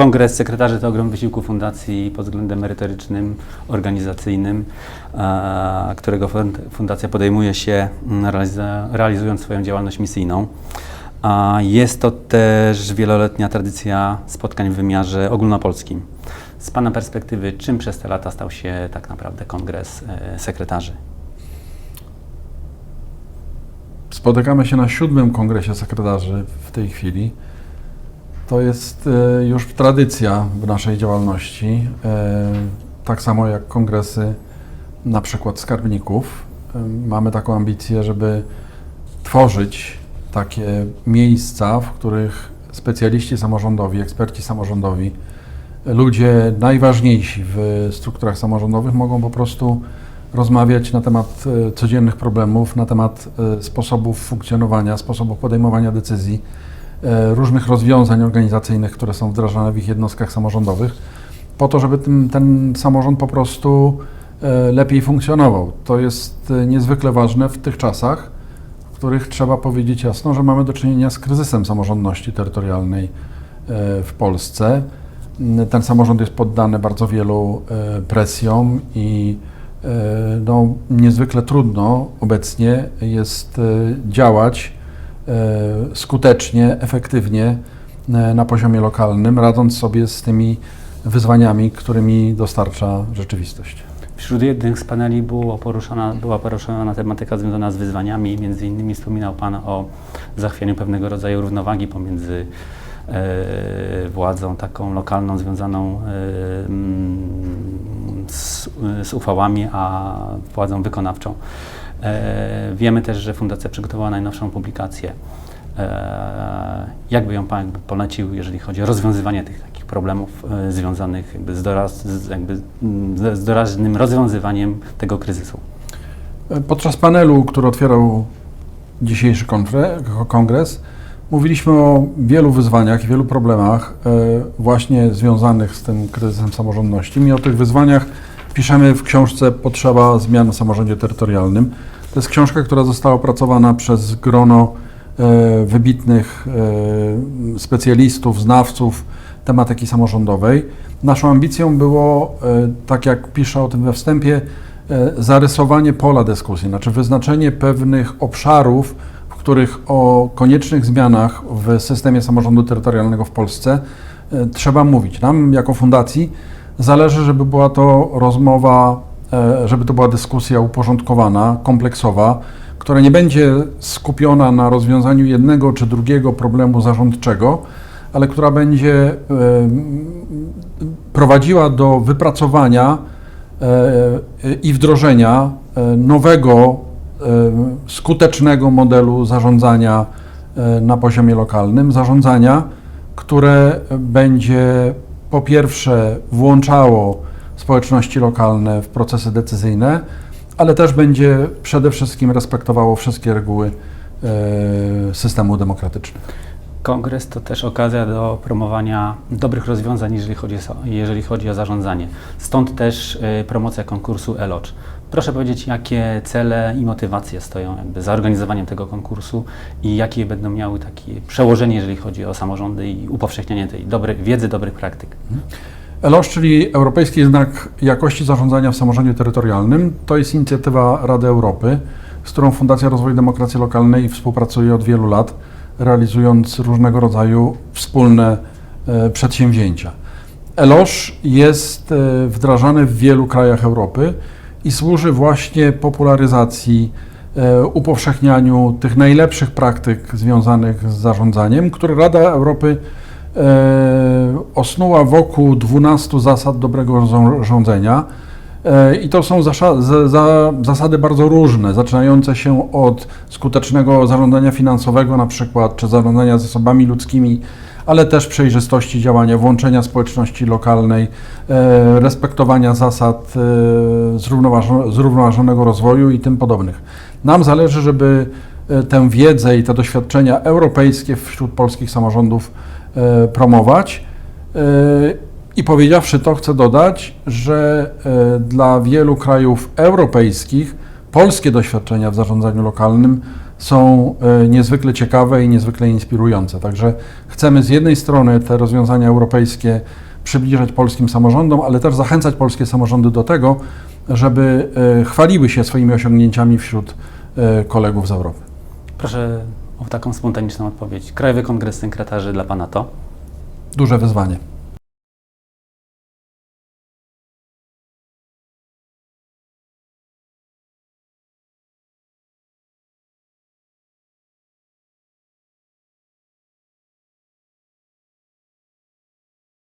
Kongres Sekretarzy to ogrom wysiłku Fundacji pod względem merytorycznym, organizacyjnym, którego fund- Fundacja podejmuje się mm, realizując swoją działalność misyjną. Jest to też wieloletnia tradycja spotkań w wymiarze ogólnopolskim. Z Pana perspektywy, czym przez te lata stał się tak naprawdę Kongres e, Sekretarzy? Spotykamy się na siódmym kongresie sekretarzy w tej chwili. To jest e, już tradycja w naszej działalności. E, Tak samo jak kongresy na przykład skarbników. E, Mamy taką ambicję, żeby tworzyć takie miejsca, w których specjaliści samorządowi, eksperci samorządowi, ludzie najważniejsi w strukturach samorządowych mogą po prostu rozmawiać na temat codziennych problemów, na temat sposobów funkcjonowania, sposobów podejmowania decyzji, różnych rozwiązań organizacyjnych, które są wdrażane w ich jednostkach samorządowych, po to, żeby ten, ten samorząd po prostu e, lepiej funkcjonował. To jest e, niezwykle ważne w tych czasach, w których trzeba powiedzieć jasno, że mamy do czynienia z kryzysem samorządności terytorialnej e, w Polsce. Ten samorząd jest poddany bardzo wielu e, presjom i e, no, niezwykle trudno obecnie jest e, działać e, skutecznie, efektywnie e, na poziomie lokalnym, radząc sobie z tymi wyzwaniami, którymi dostarcza rzeczywistość. Wśród jednych z paneli było poruszona, była poruszona tematyka związana z wyzwaniami. Między innymi wspominał Pan o zachwianiu pewnego rodzaju równowagi pomiędzy e, władzą taką lokalną związaną e, mm, z, z uchwałami, a władzą wykonawczą. E, wiemy też, że Fundacja przygotowała najnowszą publikację. E, jak by ją Pan jakby polecił, jeżeli chodzi o rozwiązywanie tych takich problemów e, związanych jakby z, doraz, jakby, mm, z, doraźnym rozwiązywaniem tego kryzysu? Podczas panelu, który otwierał dzisiejszy kongres, mówiliśmy o wielu wyzwaniach i wielu problemach właśnie związanych z tym kryzysem samorządności. I o tych wyzwaniach piszemy w książce Potrzeba zmian w samorządzie terytorialnym. To jest książka, która została opracowana przez grono e, wybitnych e, specjalistów, znawców tematyki samorządowej. Naszą ambicją było, e, tak jak piszę o tym we wstępie, e, zarysowanie pola dyskusji, znaczy wyznaczenie pewnych obszarów, w których o koniecznych zmianach w systemie samorządu terytorialnego w Polsce e, trzeba mówić. Nam jako fundacji zależy, żeby była to rozmowa, e, żeby to była dyskusja uporządkowana, kompleksowa, która nie będzie skupiona na rozwiązaniu jednego czy drugiego problemu zarządczego, ale która będzie e, prowadziła do wypracowania e, i wdrożenia nowego, skutecznego modelu zarządzania na poziomie lokalnym, zarządzania, które będzie po pierwsze włączało społeczności lokalne w procesy decyzyjne, ale też będzie przede wszystkim respektowało wszystkie reguły e, systemu demokratycznego. Kongres to też okazja do promowania dobrych rozwiązań, jeżeli chodzi, jeżeli chodzi o zarządzanie. Stąd też y, promocja konkursu ELOCZ. Proszę powiedzieć, jakie cele i motywacje stoją jakby za organizowaniem tego konkursu i jakie będą miały takie przełożenie, jeżeli chodzi o samorządy i upowszechnianie tej dobrej wiedzy, dobrych praktyk. ELOS, czyli Europejski Znak Jakości Zarządzania w Samorządzie Terytorialnym, to jest inicjatywa Rady Europy, z którą Fundacja Rozwoju Demokracji Lokalnej współpracuje od wielu lat, realizując różnego rodzaju wspólne e, przedsięwzięcia. ELOS jest e, wdrażany w wielu krajach Europy i służy właśnie popularyzacji, e, upowszechnianiu tych najlepszych praktyk związanych z zarządzaniem, które Rada Europy e, osnuła wokół 12 zasad dobrego rządzenia. E, I to są zasady bardzo różne, zaczynające się od skutecznego zarządzania finansowego, na przykład, czy zarządzania zasobami ludzkimi, ale też przejrzystości działania, włączenia społeczności lokalnej, e, respektowania zasad e, zrównoważo, zrównoważonego rozwoju i tym podobnych. Nam zależy, żeby e, tę wiedzę i te doświadczenia europejskie wśród polskich samorządów promować. I powiedziawszy to, chcę dodać, że dla wielu krajów europejskich polskie doświadczenia w zarządzaniu lokalnym są e, niezwykle ciekawe i niezwykle inspirujące. Także chcemy z jednej strony te rozwiązania europejskie przybliżać polskim samorządom, ale też zachęcać polskie samorządy do tego, żeby e, chwaliły się swoimi osiągnięciami wśród e, kolegów z Europy. Proszę o taką spontaniczną odpowiedź. Krajowy Kongres Synkretarzy dla Pana to? Duże wyzwanie.